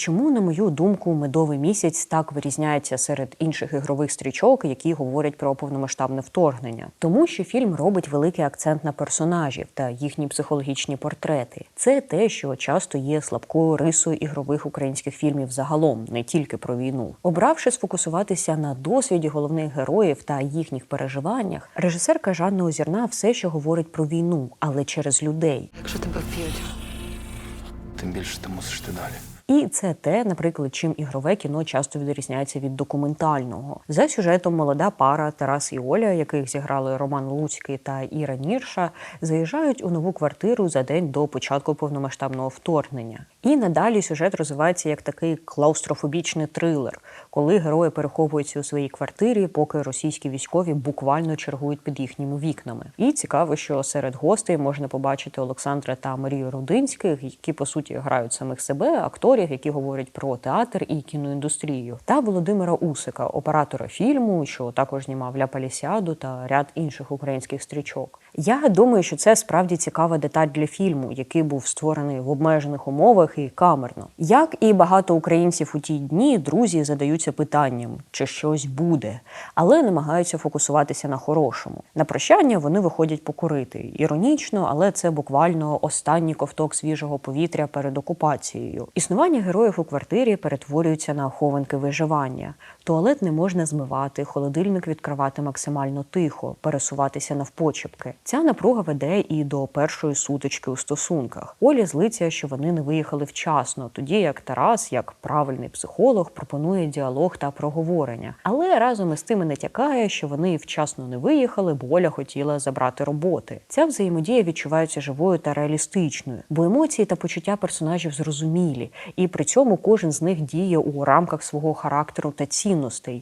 Чому, на мою думку, медовий місяць так вирізняється серед інших ігрових стрічок, які говорять про повномасштабне вторгнення? Тому що фільм робить великий акцент на персонажів та їхні психологічні портрети. Це те, що часто є слабкою рисою ігрових українських фільмів загалом, не тільки про війну. Обравши сфокусуватися на досвіді головних героїв та їхніх переживаннях, режисерка Жанна Озірна все ще говорить про війну, але через людей. Якщо тебе вб'ють, тим більше ти мусиш ти далі. І це те, наприклад, чим ігрове кіно часто відрізняється від документального. За сюжетом молода пара Тарас і Оля, яких зіграли Роман Луцький та Іра Нірша, заїжджають у нову квартиру за день до початку повномасштабного вторгнення. І надалі сюжет розвивається як такий клаустрофобічний трилер, коли герої переховуються у своїй квартирі, поки російські військові буквально чергують під їхніми вікнами. І цікаво, що серед гостей можна побачити Олександра та Марію Рудинських, які по суті грають самих себе, акторів, які говорять про театр і кіноіндустрію, та Володимира Усика, оператора фільму, що також знімав Ля Палісіаду та ряд інших українських стрічок. Я думаю, що це справді цікава деталь для фільму, який був створений в обмежених умовах і камерно. Як і багато українців у ті дні, друзі задаються питанням, чи щось буде, але намагаються фокусуватися на хорошому. На прощання вони виходять покурити. Іронічно, але це буквально останній ковток свіжого повітря перед окупацією. Існування героїв у квартирі перетворюється на хованки виживання. Туалет не можна змивати, холодильник відкривати максимально тихо, пересуватися навпочепки. Ця напруга веде і до першої сутички у стосунках. Оля злиться, що вони не виїхали вчасно, тоді як Тарас, як правильний психолог, пропонує діалог та проговорення. Але разом із тим і натякає, що вони вчасно не виїхали, бо Оля хотіла забрати роботи. Ця взаємодія відчувається живою та реалістичною, бо емоції та почуття персонажів зрозумілі, і при цьому кожен з них діє у рамках свого характеру та цінностей.